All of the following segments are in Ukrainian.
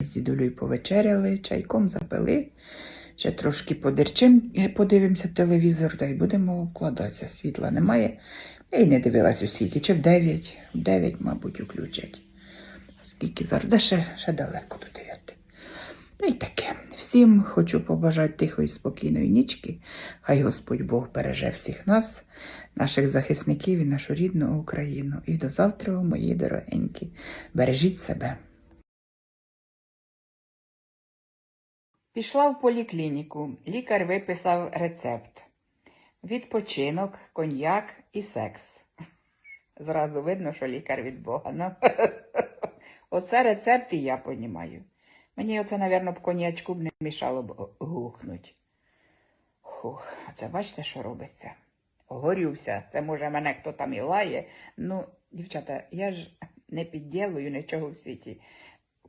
з дідулею повечеряли, чайком запили. Ще трошки подерчим, е, подивимося телевізор, та й будемо вкладатися. Світла немає. Я й не дивилась у світі, чи в 9, в 9, мабуть, включать. Скільки зараз, да ще, ще далеко до 9. Та й таке. Всім хочу побажати тихої, спокійної нічки. Хай Господь Бог береже всіх нас, наших захисників і нашу рідну Україну. І до завтра, мої дорогенькі. Бережіть себе. Пішла в поліклініку. Лікар виписав рецепт. Відпочинок, коньяк і секс. Зразу видно, що лікар від Бога. Ну, оце рецепт і я понімаю. Мені оце, напевно, б коньячку б не мішало б гухнуть. Хух, а це бачите, що робиться? Горюся. Це може мене хто там і лає. Ну, дівчата, я ж не підділую нічого в світі.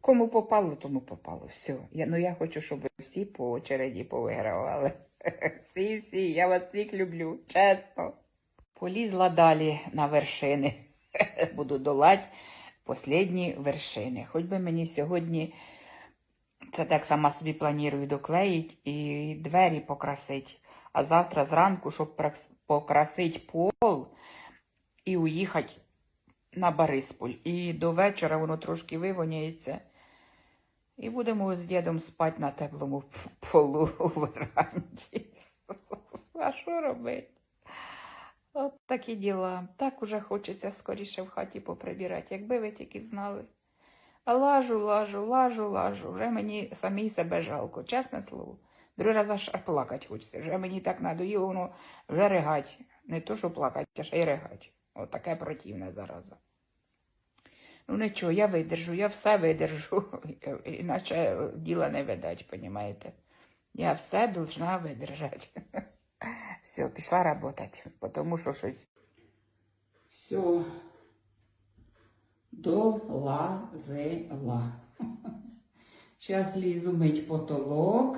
Кому попало, тому попало. Все. Я, ну я хочу, щоб всі по очереді повигравали. Всі, всі, я вас всіх люблю, чесно. Полізла далі на вершини. Буду долати останні вершини. Хоч би мені сьогодні це так сама собі планую доклеїть і двері покрасить. А завтра зранку, щоб покрасить пол і уїхати на Борисполь. І до вечора воно трошки вивоняється. І будемо з дідом спати на теплому полу у веранді. А що робити? От такі діла. Так уже хочеться скоріше в хаті поприбирати, якби ви тільки знали. А лажу, лажу, лажу, лажу. Вже мені самій себе жалко, чесне слово. Другий раз аж плакати хочеться. Вже мені так надоїло, воно вже ригать. Не то, що плакати, а ще й ригать. От противне зараза. Ну нічого, я видержу, я все видержу, іначе діла не видать, понімаєте? Я все должна видержати. Все, пішла работать, тому що щось. Все. Долазила. Зараз лізу мить потолок,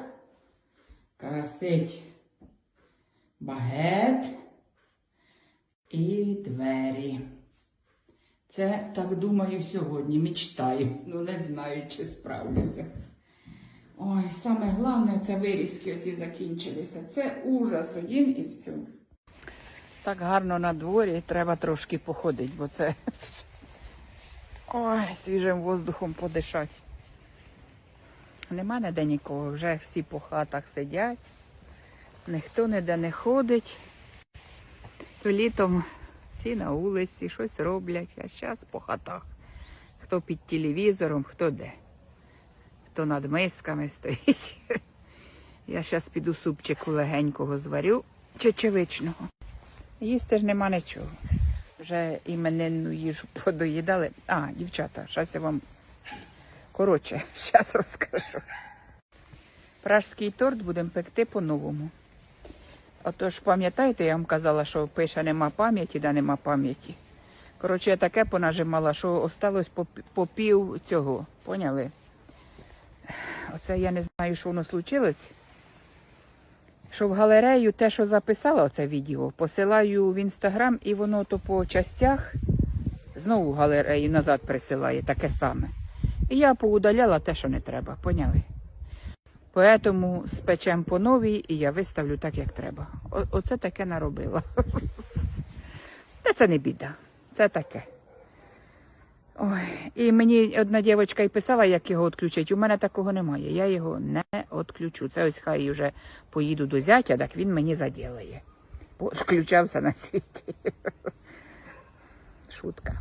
красить багет і двері. Це так думаю сьогодні, мечтаю. Ну не знаю, чи справлюся. Ой, саме головне, це вирізки оці закінчилися. Це ужас один і все. Так гарно на дворі, треба трошки походити, бо це ой, свіжим воздухом подишати. Нема ніде нікого, вже всі по хатах сидять, ніхто ніде не ходить. То літом всі на вулиці щось роблять, а зараз по хатах. Хто під телевізором, хто де. Хто над мисками стоїть. Я зараз піду супчику легенького зварю, чечевичного. Їсти ж нема нічого. Вже іменинну їжу подоїдали. А, дівчата, зараз я вам коротше, зараз розкажу. Пражський торт будемо пекти по-новому. Отож, пам'ятаєте, я вам казала, що пише нема пам'яті, да нема пам'яті. Коротше, я таке понажимала, що осталось по, по пів цього. Поняли? Оце я не знаю, що воно случилось. Що в галерею те, що записала оце відео, посилаю в інстаграм і воно то по частях знову галерею назад присилає таке саме. І я поудаляла те, що не треба, поняли? Поэтому спечем по новій і я виставлю так, як треба. О- оце таке наробила. Та це не біда. Це таке. Ой, і мені одна дівчинка і писала, як його відключити. У мене такого немає. Я його не відключу. Це ось хай вже поїду до зятя, так він мені заділає. Бо Відключався на світі. Шутка.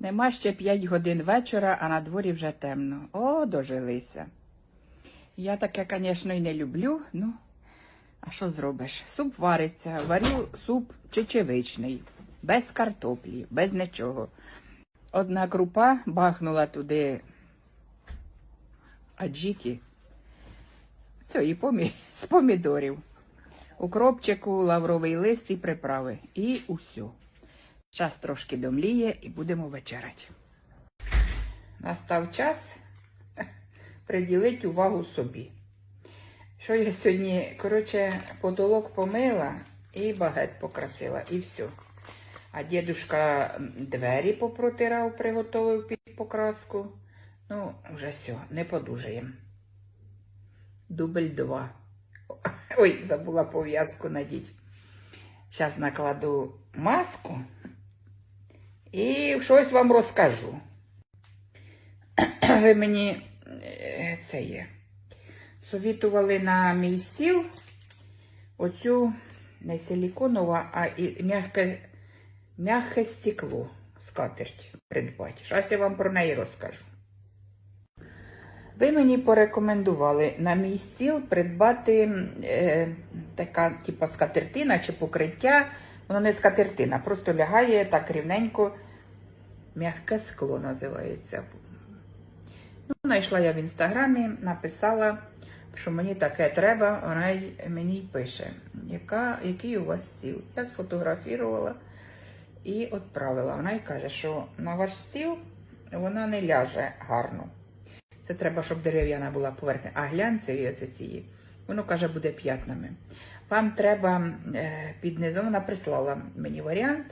Нема ще 5 годин вечора, а на дворі вже темно. О, дожилися. Я таке, звісно, і не люблю, ну, а що зробиш? Суп вариться, варю суп чечевичний, без картоплі, без нічого. Одна крупа бахнула туди аджіки, це і помі... з помідорів, укропчику, лавровий лист і приправи. І усьо. Час трошки домліє і будемо вечеряти. Настав час приділити увагу собі. Що я сьогодні, коротше, потолок помила і багет покрасила, і все. А дідушка двері попротирав, приготував під покраску. Ну, вже все, не подужаємо. Дубль два. Ой, забула пов'язку надіть. Зараз накладу маску і щось вам розкажу. Ви мені це є. Совітували на мій стіл оцю не силіконова, а і м'яке, м'яке стекло, скатерть придбати. Зараз я вам про неї розкажу. Ви мені порекомендували на мій стіл придбати е, така, типа скатертина чи покриття. Воно не скатертина, просто лягає так рівненько. М'яке скло називається. Ну, знайшла я в інстаграмі, написала, що мені таке треба, вона мені пише, яка, який у вас стіл. Я сфотографувала і відправила. Вона й каже, що на ваш стіл вона не ляже гарно. Це треба, щоб дерев'яна була поверхня, а глянцеві оце ці, воно каже, буде п'ятнами. Вам треба е, під низом, вона прислала мені варіант,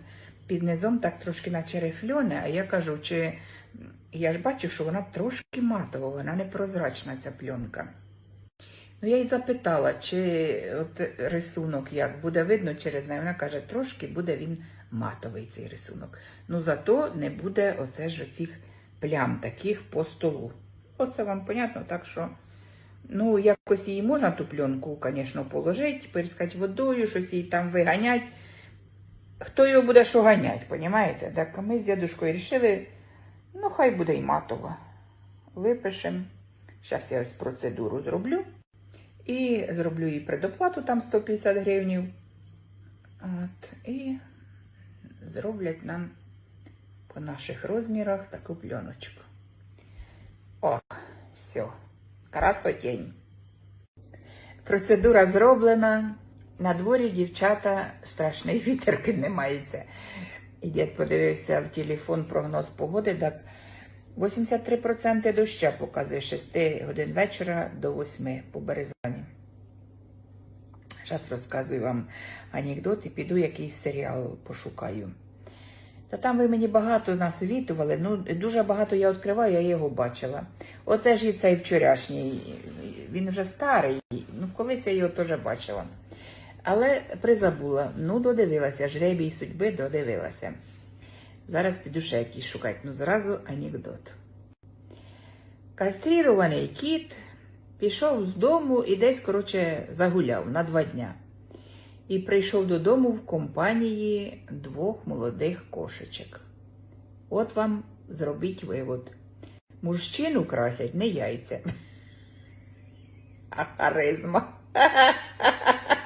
під низом так трошки наче рифльоне, а я кажу, чи я ж бачу, що вона трошки матова, вона не прозрачна, ця пленка. Ну, я їй запитала, чи от рисунок як буде видно через неї. Вона каже, трошки буде він матовий цей рисунок. Ну зато не буде оце ж оцих плям таких по столу. Оце вам понятно, так що, ну, якось її можна ту пленку, звісно, положити, пирскати водою, щось її там виганять. Хто його буде що ганять, понімаєте? Так ми з дядушкою вирішили, ну, хай буде і матова. Випишемо. Зараз я ось процедуру зроблю. І зроблю їй предоплату, там 150 гривнів. От, і зроблять нам по наших розмірах таку пленочку. О, все, красотень. Процедура зроблена. На дворі дівчата страшний вітер піднімається. І дід подивився в телефон прогноз погоди, так 83% доща показує з 6 годин вечора до 8 по Березані. Зараз розказую вам анекдот і піду якийсь серіал пошукаю. Та там ви мені багато насвітували, ну дуже багато я відкриваю, я його бачила. Оце ж і цей вчорашній, він вже старий, ну колись я його теж бачила. Але призабула, ну додивилася, жребій судьби додивилася. Зараз піду ще якийсь шукати, ну зразу анекдот. Кастрірований кіт пішов з дому і десь, коротше, загуляв на два дня. І прийшов додому в компанії двох молодих кошечок. От вам зробіть вивод. Мужчину красять не яйця, а харизма.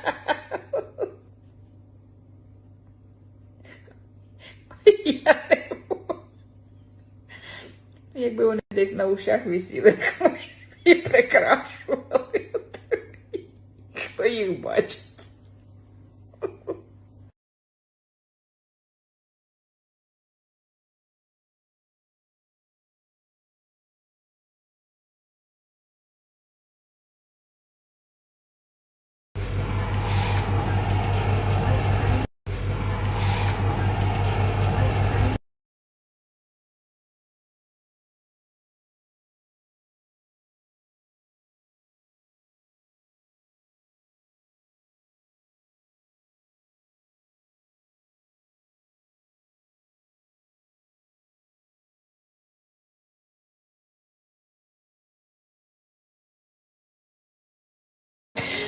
Я не можу. Якби вони десь на ушах висіли, і прикрашували. Хто їх бачить?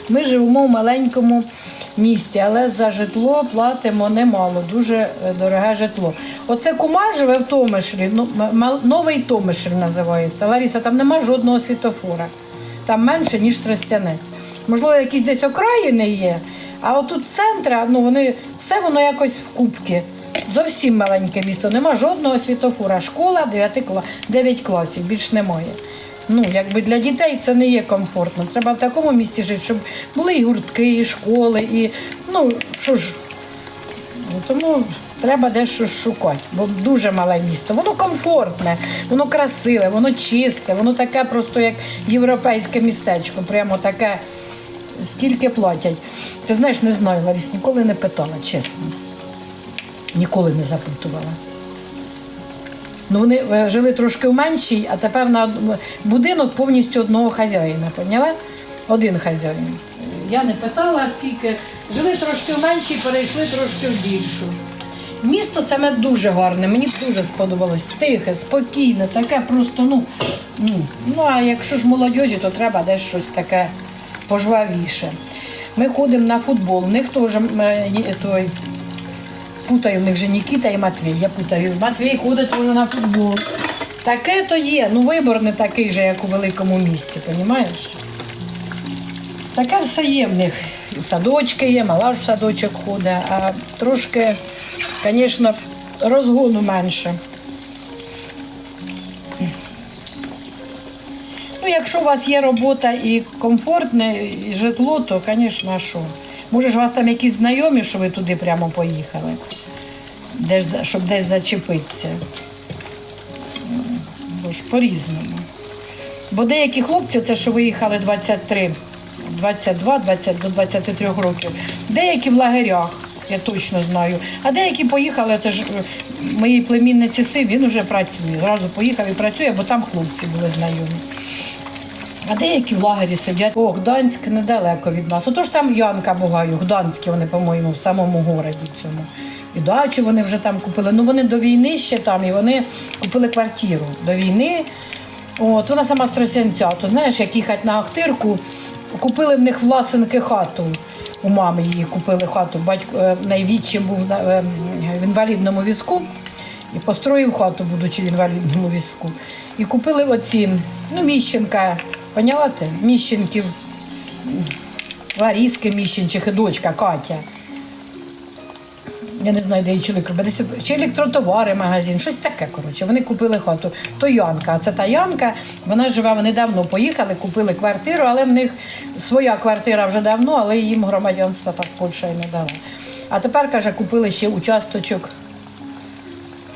Ми живемо в маленькому місті, але за житло платимо немало, дуже е, дороге житло. Оце кума живе в Томишлі, ну, новий Томишль називається. Ларіса, там нема жодного світофора. Там менше, ніж Тростянець. Можливо, якісь десь окраїни є, а отут центра, ну вони все воно якось в кубки. Зовсім маленьке місто, нема жодного світофора. Школа 9, кла... 9 класів, більш немає. Ну, якби для дітей це не є комфортно. Треба в такому місті жити, щоб були і гуртки, і школи, і ну що ж. Ну, Тому треба дещо шукати, бо дуже мале місто. Воно комфортне, воно красиве, воно чисте, воно таке просто як європейське містечко. Прямо таке, скільки платять. Ти знаєш, не знаю, Ларіс, ніколи не питала, чесно. Ніколи не запитувала. Ну вони е, жили трошки в меншій, а тепер на будинок повністю одного хазяїна. Поняла? Один хазяїн. Я не питала, скільки. Жили трошки в меншій, перейшли трошки в більшу. Місто саме дуже гарне, мені дуже сподобалось. Тихе, спокійне, таке просто, ну, ну, ну а якщо ж молодіжі, то треба десь щось таке пожвавіше. Ми ходимо на футбол, в них теж той, путаю, в них же Нікіта і Матвій. Я путаю. Матвій ходить теж на футбол. Таке то є, ну вибор не такий же, як у великому місті, розумієш? Таке все є в них. Садочки є, мала ж садочок ходить, а трошки, звісно, розгону менше. Ну, якщо у вас є робота і комфортне і житло, то, звісно, що? Може ж у вас там якісь знайомі, що ви туди прямо поїхали, щоб десь зачепитися. Бо ж по-різному. Бо деякі хлопці, це що виїхали 23, 22, 20 до 23 років, деякі в лагерях, я точно знаю. А деякі поїхали, це ж е, моїй племінниці син, він вже працює. Зразу поїхав і працює, бо там хлопці були знайомі. А деякі в лагері сидять. О, Гданськ недалеко від нас. Отож там Янка Бугаю, Гданські вони, по-моєму, в самому городі цьому. І дачу вони вже там купили. Ну вони до війни ще там, і вони купили квартиру до війни. От, вона сама з Тросянця. То знаєш, як їхати на Ахтирку, купили в них власенки хату. У мами її купили хату. Батько е, найвідчим був е, в інвалідному візку і построїв хату, будучи в інвалідному візку. І купили оці, ну, Міщенка, поняла ти? Міщенків, Ларіски Міщенчих і дочка Катя. Я не знаю, де її чоловік робить. Чи електротовари, магазин, щось таке. Коротше. Вони купили хату. То Янка, а це та Янка. Вона живе, вони давно поїхали, купили квартиру, але в них своя квартира вже давно, але їм громадянство так Польща і не дала. А тепер, каже, купили ще участочок.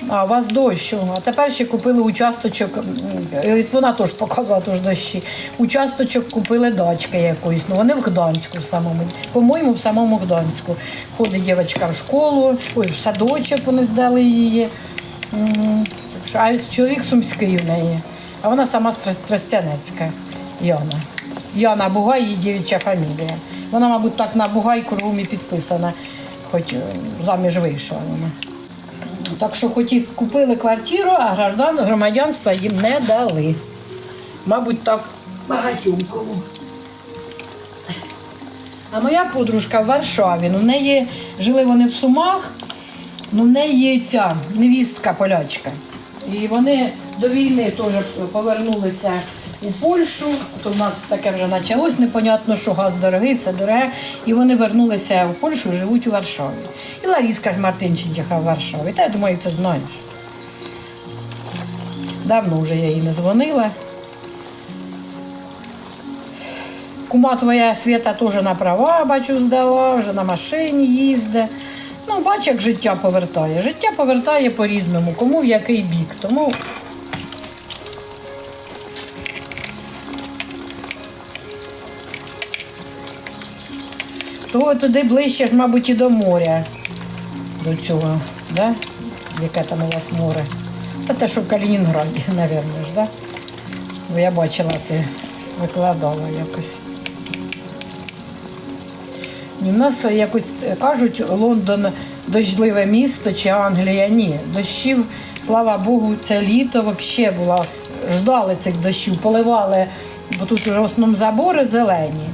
А, у вас дощ. А тепер ще купили участочок. от Вона теж показала теж дощі. Участочок купили дачки якоїсь. Ну вони в Гданську в самому. По-моєму, в самому Гданську. Ходить дівчинка в школу, ой, в садочок вони здали її. А чоловік сумський в неї. А вона сама Тростянецька. Яна. Яна Бугай, її дівча фамілія. Вона, мабуть, так на Бугай кругом і підписана, хоч е, заміж вийшла вона. Так що хоч і купили квартиру, а граждан, громадянства їм не дали. Мабуть, так багатьом кому. А моя подружка в Варшаві, ну в неї жили вони в Сумах, ну в неї ця невістка полячка. І вони до війни теж повернулися у Польщу, то в нас таке вже почалось, непонятно, що газ дорогий, все дороге. І вони вернулися в Польщу, живуть у Варшаві. І Ларіска ж Мартинченчиха в Варшаві. Та я думаю, ти знаєш. Давно вже я їй не дзвонила. Кума твоя Свята теж на права, бачу, здала, вже на машині їздить. Ну, бач, як життя повертає. Життя повертає по-різному, кому в який бік. Тому то туди ближче, мабуть, і до моря. До цього, да? яке там у вас море. Та те, що в Калінінграді, мабуть, да? Бо я бачила, ти викладала якось. Ні, в нас якось кажуть, Лондон дощливе місто чи Англія. Ні, дощів, слава Богу, це літо взагалі було. Ждали цих дощів, поливали, бо тут в основному забори зелені.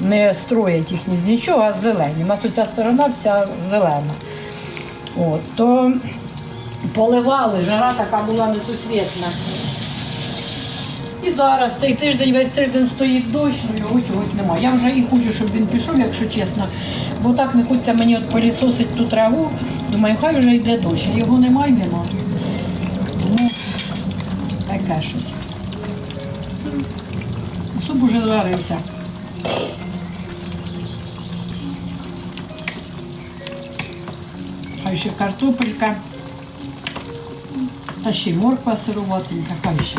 Не строять їх ні з нічого, а зелені. У нас ця сторона вся зелена. От, то поливали, жара така була несусвітна. І зараз цей тиждень, весь тиждень стоїть дощ, ну його чогось немає. Я вже і хочу, щоб він пішов, якщо чесно. Бо так не хочеться мені от пилісосить ту траву. Думаю, хай вже йде дощ. А його немає, нема. Тому таке щось. Суп уже зварився. Хай ще картопелька. Та ще й морква сируватенька, хай ще.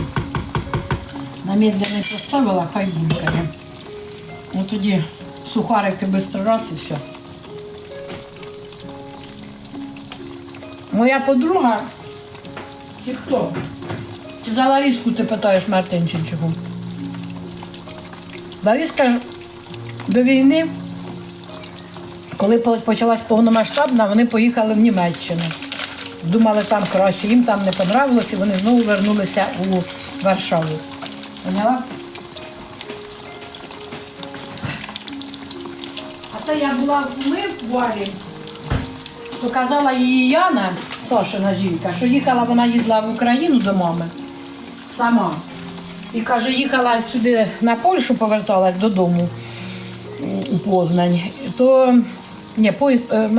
На медленний поставила, хай булькає. Ну тоді сухарики швидко раз і все. Моя подруга Чи хто? Чи за Ларіску ти питаєш Мартинченчику? Ларіска до війни, коли почалась повномасштабна, вони поїхали в Німеччину. Думали, там краще, їм там не понравилось, і вони знову вернулися у Варшаву. Поняла? А це я була ми в Валі, то казала її Яна, Сашина жінка, що їхала, вона їздила в Україну до мами сама. І каже, їхала сюди на Польщу, поверталась додому у Познань. То ні, поїзд, е,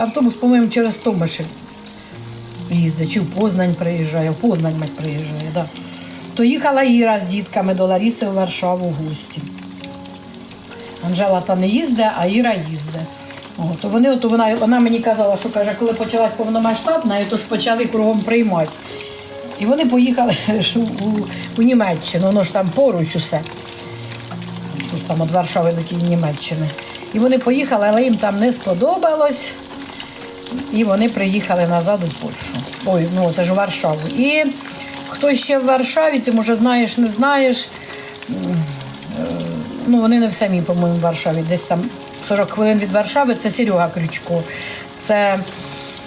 автобус, по-моєму, через Томишів їздить, чи в Познань приїжджає, в Познань мать приїжджає, да. То їхала Іра з дітками до Ларіси в Варшаву в гості. Анжела та не їздить, а Іра їздить. О, то вони, от вона, вона мені казала, що каже, коли почалась повномасштабна, то ж почали кругом приймати. І вони поїхали у, у, у Німеччину, воно ж там поруч усе. Що ж там від Варшави до тієї Німеччини. І вони поїхали, але їм там не сподобалось. І вони приїхали назад у Польщу. Ой, ну це ж у Варшаву. І хто ще в Варшаві, ти може знаєш, не знаєш. Е, Ну, вони не в самі, по-моєму, в Варшаві. Десь там 40 хвилин від Варшави це Серега Крючко. Це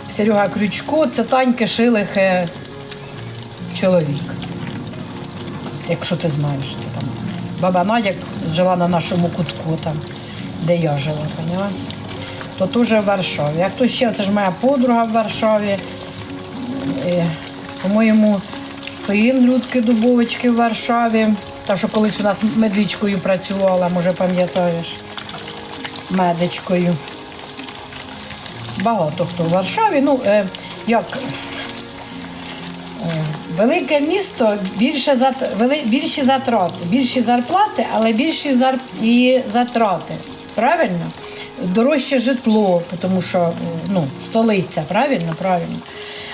Серега Крючко, це Таньки Шилих чоловік. Якщо ти знаєш, це там. Баба Надя жила на нашому кутку, там, де я жила, поняла? То теж в Варшаві. А хто ще? Це ж моя подруга в Варшаві. Е, По-моєму, син Людки Дубовички в Варшаві. Та, що колись у нас медичкою працювала, може пам'ятаєш, медичкою. Багато хто в Варшаві. Ну, е, як е, велике місто, більше зат, вели, більші затрати, більші зарплати, але більші зар, і затрати. Правильно? Дорожче житло, тому що ну, столиця, правильно, правильно.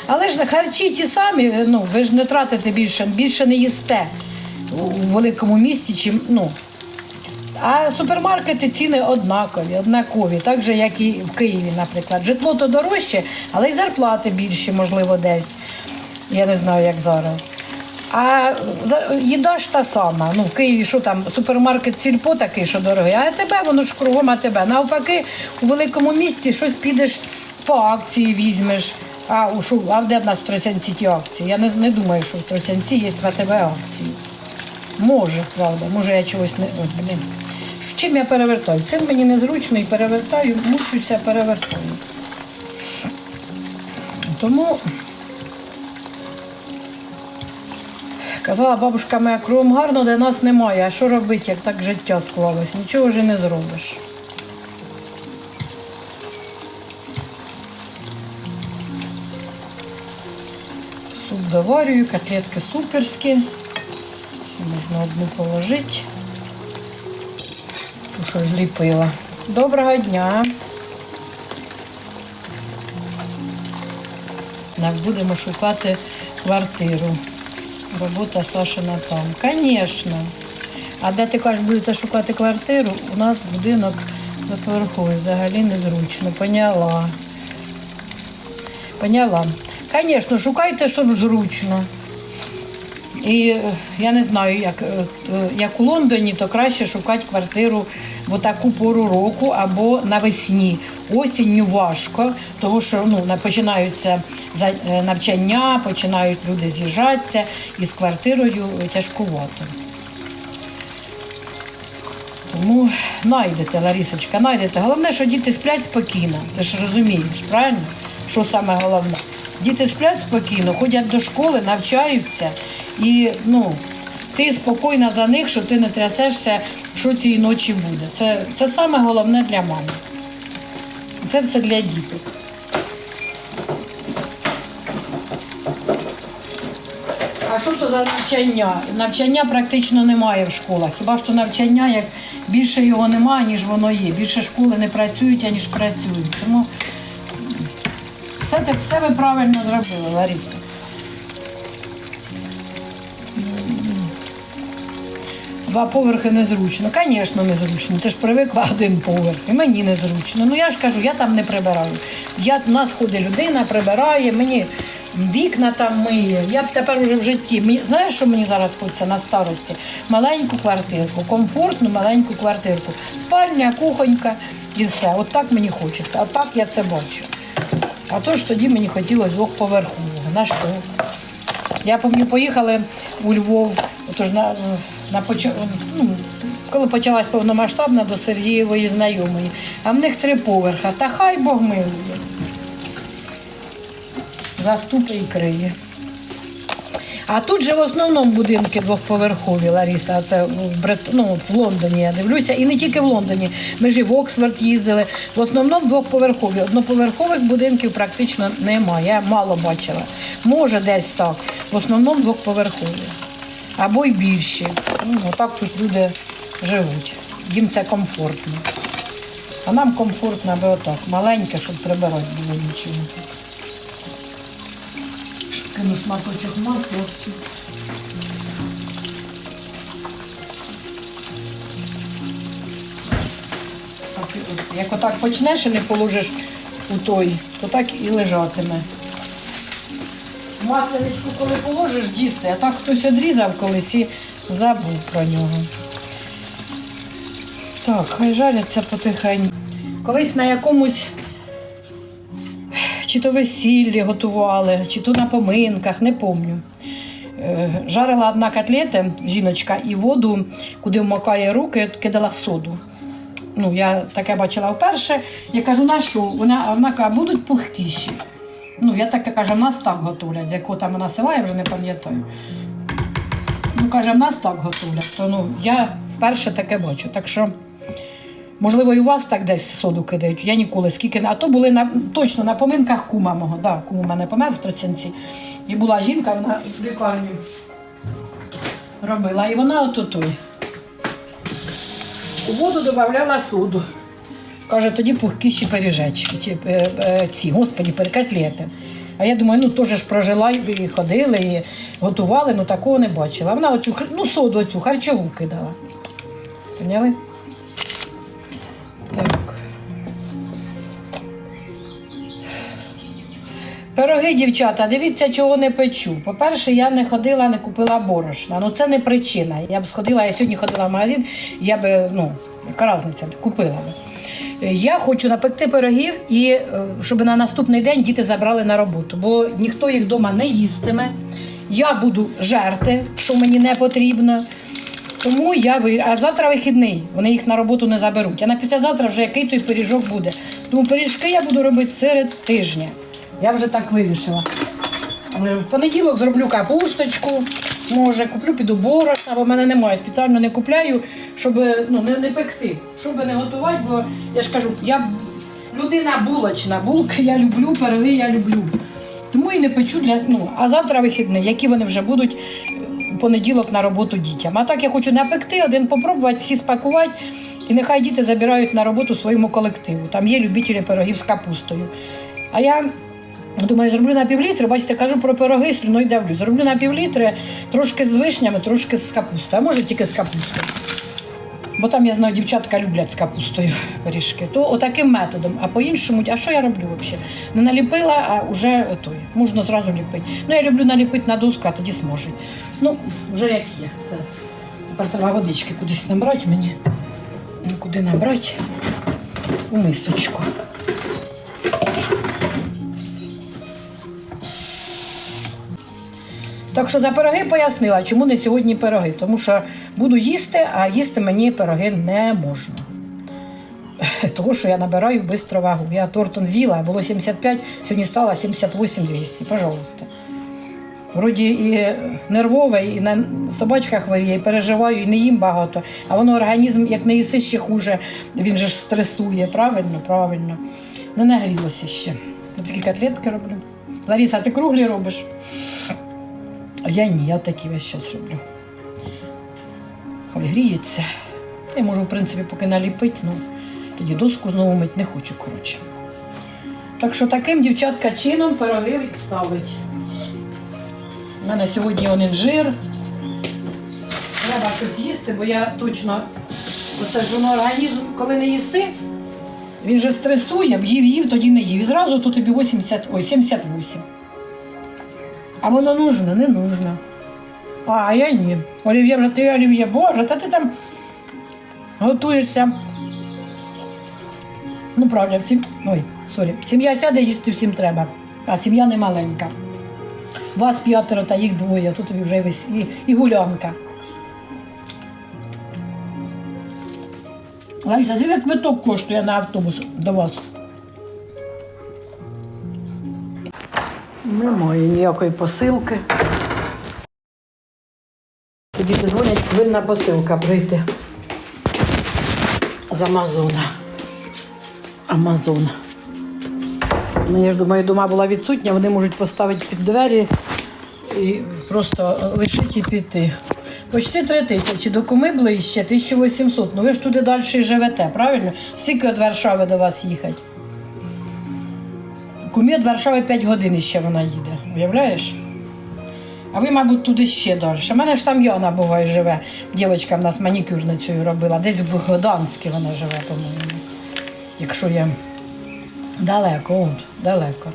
Але ж харчі ті самі, ну, ви ж не тратите більше, більше не їсте у великому місті, чим, ну, а супермаркети ціни однакові, однакові, так же, як і в Києві, наприклад. Житло то дорожче, але й зарплати більші, можливо, десь. Я не знаю, як зараз. А їда ж та сама. Ну, в Києві що там, супермаркет сільпо такий, що дорогий, а тебе воно ж кругом, а тебе. Навпаки, у великому місті щось підеш по акції візьмеш. А, у що, а де в нас в Тростянці ті акції? Я не, не думаю, що в Тростянці є в акції. Може, правда, може я чогось не. Ой, блін. Чим я перевертаю? Цим мені незручно і перевертаю, мучуся, перевертаю. Тому казала бабушка моя, кругом гарно, де нас немає. А що робити, як так життя склалось? Нічого вже не зробиш. Суп доварюю, котлетки суперські. Можна одну положити. Ту, що зліпила. Доброго дня. Так, будемо шукати квартиру. Робота Сашина там. Звісно. А де ти кажеш, будете шукати квартиру? У нас будинок поверховий, взагалі незручно. Поняла. Поняла. Звісно, шукайте, щоб зручно. І е, я не знаю, як, е, як у Лондоні, то краще шукати квартиру в таку пору року або навесні. Осінню важко, тому що ну, починаються е, навчання, починають люди з'їжджатися, і з квартирою тяжкувато. Тому знайдете, Ларісочка, знайдете. Головне, що діти сплять спокійно. Ти ж розумієш, правильно? Що саме головне? Діти сплять спокійно, ходять до школи, навчаються і ну, ти спокійна за них, що ти не трясешся, що цієї ночі буде. Це, це саме головне для мами. Це все для діток. А що то за навчання? Навчання практично немає в школах. Хіба що навчання, як більше його немає, ніж воно є. Більше школи не працюють, аніж працюють. Тому все, все ви правильно зробили, Лариса. Два поверхи незручно. Звісно, незручно. Ти ж привикла один поверх. І мені незручно. Ну я ж кажу, я там не прибираю. Я, у нас ходить людина, прибирає, мені вікна там миє. Я б тепер уже в житті. Знаєш, що мені зараз хочеться на старості? Маленьку квартирку, комфортну маленьку квартирку. Спальня, кухонька і все. От так мені хочеться. А так я це бачу. А то ж тоді мені хотілося двохповерхового. На що? Я пам'ятаю, поїхали у Львов, отож на, на поч- ну, коли почалась повномасштабна до Сергієвої знайомої, а в них три поверха. Та хай Бог милує. Заступи і криє. А тут же в основному будинки двохповерхові, Ларіса, це в, Брит... ну, в Лондоні я дивлюся. І не тільки в Лондоні. Ми ж і в Оксфорд їздили. В основному двохповерхові. Одноповерхових будинків практично немає. Я мало бачила. Може десь так. В основному двохповерхові. Або й більші. Ну, отак тут люди живуть. Їм це комфортно. А нам комфортно, аби отак. Маленьке, щоб прибирати було нічого. Кину шматочок масла. Як отак почнеш і не положиш у той, то так і лежатиме. Масленичку, коли положиш, з'їси, а так хтось одрізав колись і забув про нього. Так, хай жаряться потихеньку. Колись на якомусь чи то весіллі готували, чи то на поминках, не пам'ятаю. Е, Жарила одна котлета, жіночка, і воду, куди вмокає руки, кидала соду. Ну, я таке бачила вперше. Я кажу, на що? Вона, вона каже, будуть пухкіші. Ну, я таке кажу, в нас так готовлять, якого там вона села, я вже не пам'ятаю. Ну, каже, в нас так готовлять. То ну, я вперше таке бачу. Так що, можливо, і у вас так десь соду кидають. Я ніколи скільки не. А то були на, точно на поминках кума мого. Да, кум мене помер в Тростянці. І була жінка, вона в лікарні робила. І вона ото той. У воду додавала соду. Каже, тоді пухкіші пиріжечки, чи е, е, ці, господі, перекотлети. А я думаю, ну теж ж прожила і ходили, і готували, ну такого не бачила. Вона оцю, ну, соду оцю харчову кидала. Поняли? Так. Пироги, дівчата, дивіться, чого не печу. По-перше, я не ходила, не купила борошна. Ну це не причина. Я б сходила, я сьогодні ходила в магазин, я би, ну, яка різниця, купила би. Я хочу напекти пирогів і е, щоб на наступний день діти забрали на роботу, бо ніхто їх вдома не їстиме. Я буду жерти, що мені не потрібно. Тому я ви... А завтра вихідний, вони їх на роботу не заберуть. А на післязавтра вже який той пиріжок буде. Тому пиріжки я буду робити серед тижня. Я вже так вирішила. Е, В понеділок зроблю капусточку, може, куплю піду борошна, бо в мене немає. Спеціально не купляю, щоб ну, не, не пекти, щоб не готувати, бо я ж кажу, я людина булочна, булки я люблю, пироги я люблю. Тому і не печу для. Ну, а завтра вихідний, які вони вже будуть е, понеділок на роботу дітям. А так я хочу напекти, один попробувати, всі спакувати, і нехай діти забирають на роботу своєму колективу. Там є любителі пирогів з капустою. А я думаю, зроблю на півлітри, бачите, кажу про пироги, слюною давлю. Зроблю на півлітри трошки з вишнями, трошки з капустою, а може тільки з капустою. Бо там я знаю, дівчатка люблять з капустою пиріжки. То отаким методом. А по-іншому, а що я роблю взагалі? Не наліпила, а вже той. Можна зразу ліпити. Ну, я люблю наліпити на доску, а тоді зможуть. Ну, вже як є. Все. Тепер треба водички кудись набрати мені. Ну, Куди набрати? У мисочку. Так що за пироги пояснила, чому не сьогодні пироги. Тому що буду їсти, а їсти мені пироги не можна. Того, що я набираю швидко вагу. Я тортон з'їла, було 75, сьогодні стало 78 200. Пожалуйста. Вроді і нервове, і на собачка хворіє, і переживаю, і не їм багато. А воно організм, як не їси ще хуже, він же ж стресує. Правильно, правильно. Не нагрілося ще. Такі котлетки роблю. Лариса, а ти круглі робиш? А я ні, я такі весь час роблю. Хай гріється. Я можу, в принципі, поки наліпити, ну тоді доску знову мить не хочу, коротше. Так що таким дівчатка чином пироги відставить. У мене сьогодні он інжир. Треба щось їсти, бо я точно оце ж воно організм, коли не їси, він же стресує, їв, їв, тоді не їв. І зразу тут тобі 80, ой, 78. А воно нужно, не нужно. А я ні. Олів'є вже ти олів'є, боже, та ти там готуєшся. Ну, правда, всім. Ой, сорі. Сім'я сяде, їсти всім треба. А сім'я не маленька. Вас п'ятеро та їх двоє, тут тобі вже і, вес- і, і гулянка. Лариса, скільки квиток коштує на автобус до вас? Немає ніякої посилки. Тоді дзвонять, повинна посилка прийти з Амазона. Амазон. Ну, я ж думаю, дома була відсутня, вони можуть поставити під двері і просто лишити і піти. Почти три тисячі, до куми ближче, 1800. Ну ви ж туди далі живете, правильно? Скільки від Варшави до вас їхати? Кумі від Варшави 5 годин ще вона їде, уявляєш? А ви, мабуть, туди ще далі. У мене ж там Яна буває живе. Дівчинка в нас манікюрницею робила. Десь в Гданській вона живе, по-моєму. Якщо я далеко, от, далеко.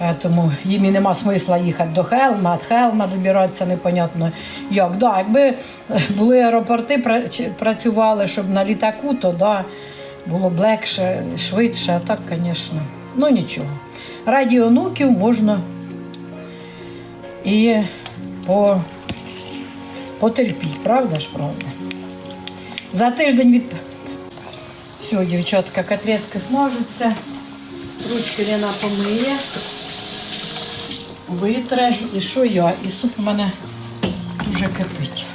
Е, Тому їм і нема смисла їхати до Хелма, від Хелма добиратися непонятно як. Да, якби е, були аеропорти, працювали, щоб на літаку, то да, було б легше, швидше, а так, звісно. Ну нічого. Раді онуків можна і по, потерпіть, правда ж, правда? За тиждень від. Все, дівчатка, котлетки смажуться. Ручки Лена помиє, витре. І що я? І суп у мене дуже кипить.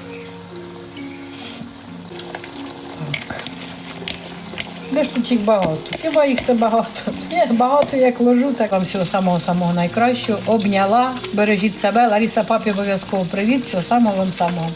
Тут їх багато? Хіба їх це багато? Як багато, як ложу, так вам всього самого-самого найкращого. Обняла, бережіть себе. Ларіса папі обов'язково привіт, всього самого вам самого.